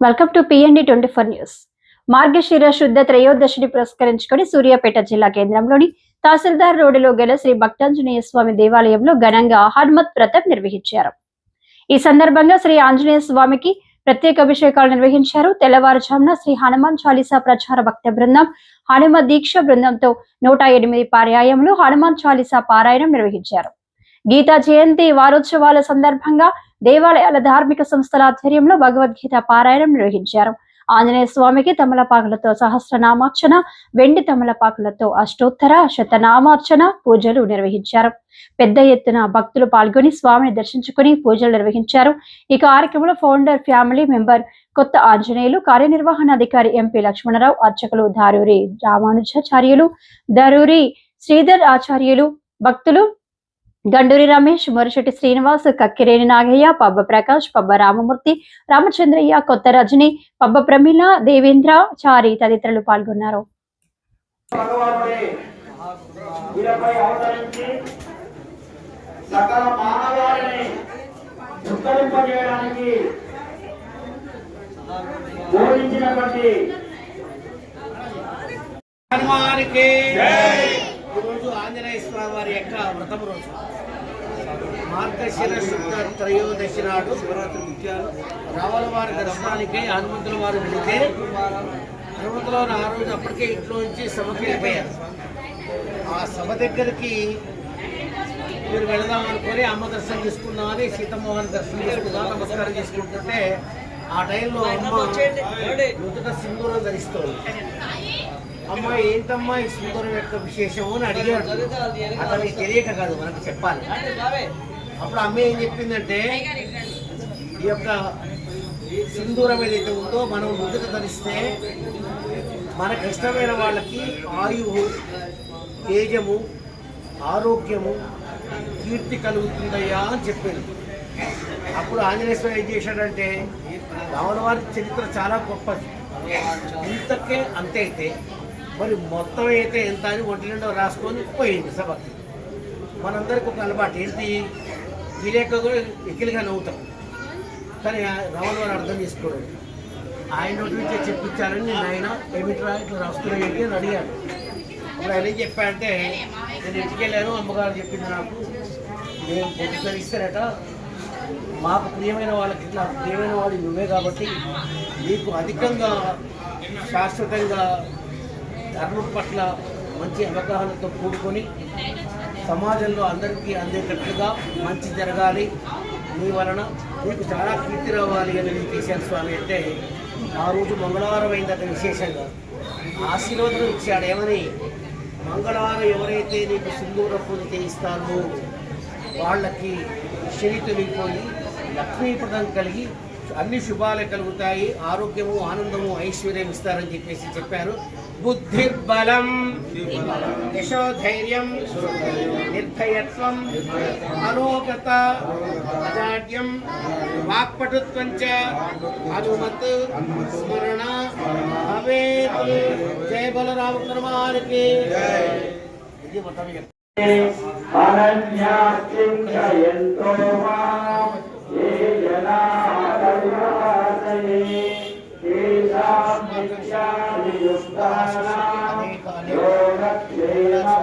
Welcome to PND twenty four news మార్గశిర శుద్ధ త్రయోదశిని పురస్కరించుకొని సూర్యాపేట జిల్లా కేంద్రంలోని తహసీల్దార్ రోడ్డులో గల శ్రీ భక్తాంజనేయ స్వామి దేవాలయంలో ఘనంగా హనుమత్ వ్రతం నిర్వహించారు. ఈ సందర్భంగా శ్రీ ఆంజనేయ స్వామికి ప్రత్యేక అభిషేకాలు నిర్వహించారు. తెల్లవారుజామున శ్రీ హనుమాన్ చాలీసా ప్రచార భక్త బృందం హనుమ దీక్ష బృందంతో నూట ఎనిమిది పర్యాయంలో హనుమాన్ చాలీసా పారాయణం నిర్వహించారు. గీతా జయంతి వారోత్సవాల సందర్భంగా దేవాలయాల ధార్మిక సంస్థల ఆధ్వర్యంలో భగవద్గీత పారాయణం నిర్వహించారు. ఆంజనేయ స్వామికి తమలపాకులతో సహస్రనామార్చన వెండి తమలపాకులతో అష్టోత్తర శతనామార్చన పూజలు నిర్వహించారు. పెద్ద ఎత్తున భక్తులు పాల్గొని స్వామిని దర్శించుకుని పూజలు నిర్వహించారు. ఈ కార్యక్రమంలో ఫౌండర్ ఫ్యామిలీ మెంబర్ కొత్త ఆంజనేయులు కార్యనిర్వహణాధికారి ఎంపీ లక్ష్మణరావు అర్చకులు ధారూరి రామానుజాచార్యులు ధరూరి శ్రీధర్ ఆచార్యులు భక్తులు గండూరి రమేష్ మొరశెట్టి శ్రీనివాస్ కక్కిరేని నాగయ్య పబ్బ ప్రకాష్ పబ్బ రామమూర్తి రామచంద్రయ్య కొత్త రజని పబ్బ ప్రమీల దేవేంద్ర చారి తదితరులు పాల్గొన్నారు. భగవానుడే వీరపై అవతరించి సకల మానవాళిని ఉత్తరింపజేయడానికి బోధించినటువంటి ఈరోజు ఆంజనేయ స్వామి వారి యొక్క వ్రతం రోజు. మార్గశిర శుద్ధ త్రయోదశి నాడు రావణ వారి దర్శనానికి హనుమంతుల వారు వెళితే హనుమంతుల వారు ఆ రోజు అప్పటికే ఇంట్లో నుంచి సభకి వెళ్ళిపోయారు ఆ సభ దగ్గరికి మీరు వెళదాం అనుకొని అమ్మ దర్శనం చేసుకుందామని సీతమ్మవారి దర్శనం చేసుకుందాం నమస్కారం చేసుకుంటుంటే ఆ టైంలో అమ్మ నుదుట సింధూరం ధరిస్తోంది. అమ్మా ఏంటమ్మా ఈ సుందరం యొక్క విశేషము అని అడిగాడు. అతనికి తెలియక కాదు మనకు చెప్పాలి. అప్పుడు అమ్మ ఏం చెప్పిందంటే ఈ యొక్క సింధూరం ఏదైతే ఉందో మనం నుదుట ధరిస్తే మనకు ఇష్టమైన వాళ్ళకి ఆయువు తేజము ఆరోగ్యము కీర్తి కలుగుతుందయ్యా అని చెప్పింది అప్పుడు ఆంజనేయ స్వామి ఏం చేశాడంటే రావణ వారి చరిత్ర చాలా గొప్పది. ఇంతకే అంతే అయితే మరి మొత్తం అయితే ఎంత అని ఒంటి నిండా రాసుకొని పోయింది సభకి మనందరికి ఒక అలవాటు. ఏంటి? విలేక కూడా ఎక్కిలిగా నవ్వుతాం. కానీ ఆ రావణ వారు అర్థం చేసుకోడు ఆయన నోటి నుంచే చెప్పించారని నేను ఆయన ఏమిట్రా ఇట్లా రాసుకున్నాయి ఏంటి అని అడిగాను. అప్పుడు ఆయన ఏం చెప్పాడంటే నేను ఇంటికి వెళ్ళాను అమ్మగారు చెప్పింది నాకు. నేను పొద్దున్న ఇస్తారట. మాకు ప్రియమైన వాళ్ళకి ఇట్లా ప్రియమైన వాళ్ళు నువ్వే కాబట్టి నీకు అధికంగా శాశ్వతంగా ధర్మం పట్ల మంచి అవగాహనతో కూడుకొని సమాజంలో అందరికీ అందేటట్లుగా మంచి జరగాలి. మీ వలన మీకు చాలా కీర్తి రావాలి అని నేను స్వామి అంటే ఆ రోజు మంగళవారం అయిందట విశేషంగా. ఆశీర్వాదం ఇచ్చాడు. ఏమని? మంగళవారం ఎవరైతే నీకు సింధూర పూజ చేయిస్తారో వాళ్ళకి శని తొలగిపోయి లక్ష్మీప్రదం కలిగి అన్ని శుభాలే కలుగుతాయి ఆరోగ్యము ఆనందము ఐశ్వర్యం ఇస్తారని చెప్పేసి చెప్పారు. బుద్ధిర్బలం యశోధైర్యం నిర్భయత్వం అలోకత అజాడ్యం వాక్పటుత్వం చ హనుమత్ స్మరణ భవేత్ జయ బలరామకర్మానికి ఇది మొత్తం ఏ తేషాం యోగక్షేమం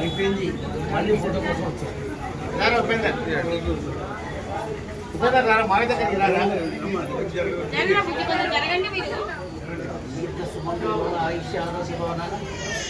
అయిపోయింది మళ్ళీ ఫోటో కోసం వచ్చారు మా దగ్గరికి రారా ఆరోగ్యభవన ఇవినట్లే మంచి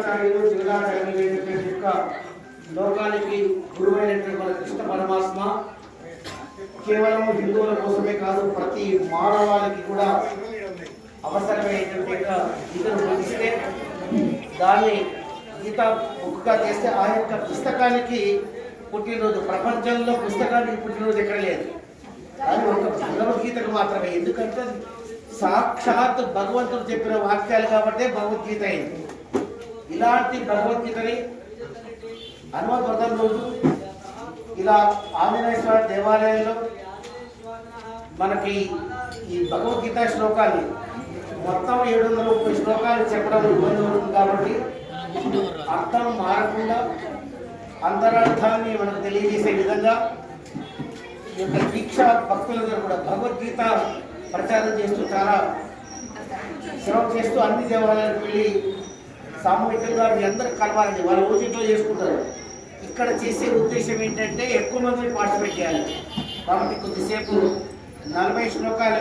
శంకరాచార్యులు శ్రీరాచార్యులు యొక్క లోకానికి గురువైనటువంటి మన కృష్ణ పరమాత్మ కేవలం హిందువుల కోసమే కాదు ప్రతి మానవాళికి కూడా అవసరమైనటువంటి గీతను దాన్ని గీత బుక్గా చేస్తే ఆ యొక్క పుస్తకానికి పుట్టినరోజు ప్రపంచంలో పుస్తకానికి పుట్టినరోజు ఎక్కడ లేదు. అది ఒక భగవద్గీతకు మాత్రమే ఎందుకంటే సాక్షాత్ భగవంతుడు చెప్పిన వాక్యాలు కాబట్టి భగవద్గీత అయింది. ఇలాంటి భగవద్గీతని హనుమత్ వ్రతం రోజు ఇలా ఆంజనేయ దేవాలయంలో మనకి ఈ భగవద్గీత శ్లోకాన్ని మొత్తం ఏడు వందల ముప్పై శ్లోకాలు చెప్పడం ఇబ్బంది ఉంటుంది కాబట్టి అర్థం మారకుండా అంతరార్థాన్ని మనకు తెలియజేసే విధంగా ఈ యొక్క దీక్ష భక్తులందరూ కూడా భగవద్గీత ప్రచారం చేస్తూ చాలా శ్రమ చేస్తూ అన్ని దేవాలయాలకు వెళ్ళి సామూహికంగా మీ అందరికి కలవాలని వాళ్ళ ఊరిలో చేసుకుంటారు. ఇక్కడ చేసే ఉద్దేశం ఏంటంటే ఎక్కువ మందిని పార్టిసిపేట్ చేయాలి. కాబట్టి కొద్దిసేపు నలభై శ్లోకాలు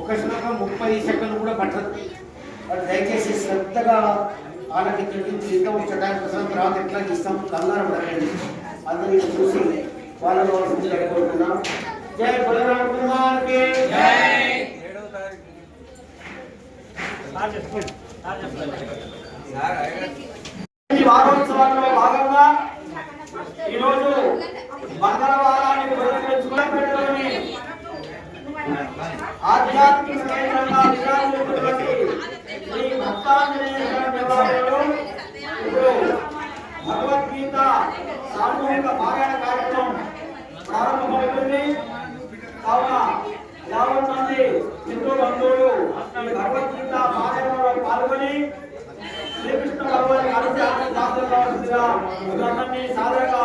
ఒక శ్లోకం ముప్పై సెకండ్లు కూడా పట్టదు. వాళ్ళు దయచేసి శ్రద్ధగా ఆలకించండి జీవితం ఉంచడానికి కోసం తర్వాత ఎట్లా ఇస్తాం కంగారు పడకండి. అందరూ చూసి వాళ్ళలో వాళ్ళని అడుగుతున్నాం జై బలరామ కుమార్కి. ఈ వారోత్సవాల్లో భాగంగా ఈరోజు మంగళవారాన్ని ఆధ్యాత్మిక కేంద్రంగా విరాజిల్లుతున్నటువంటి శ్రీ భక్తాంజనేయ దేవాలయంలో ఇప్పుడు భగవద్గీత సామూహిక పారాయణ కార్యక్రమం ప్రారంభమవుతుంది సాధనగా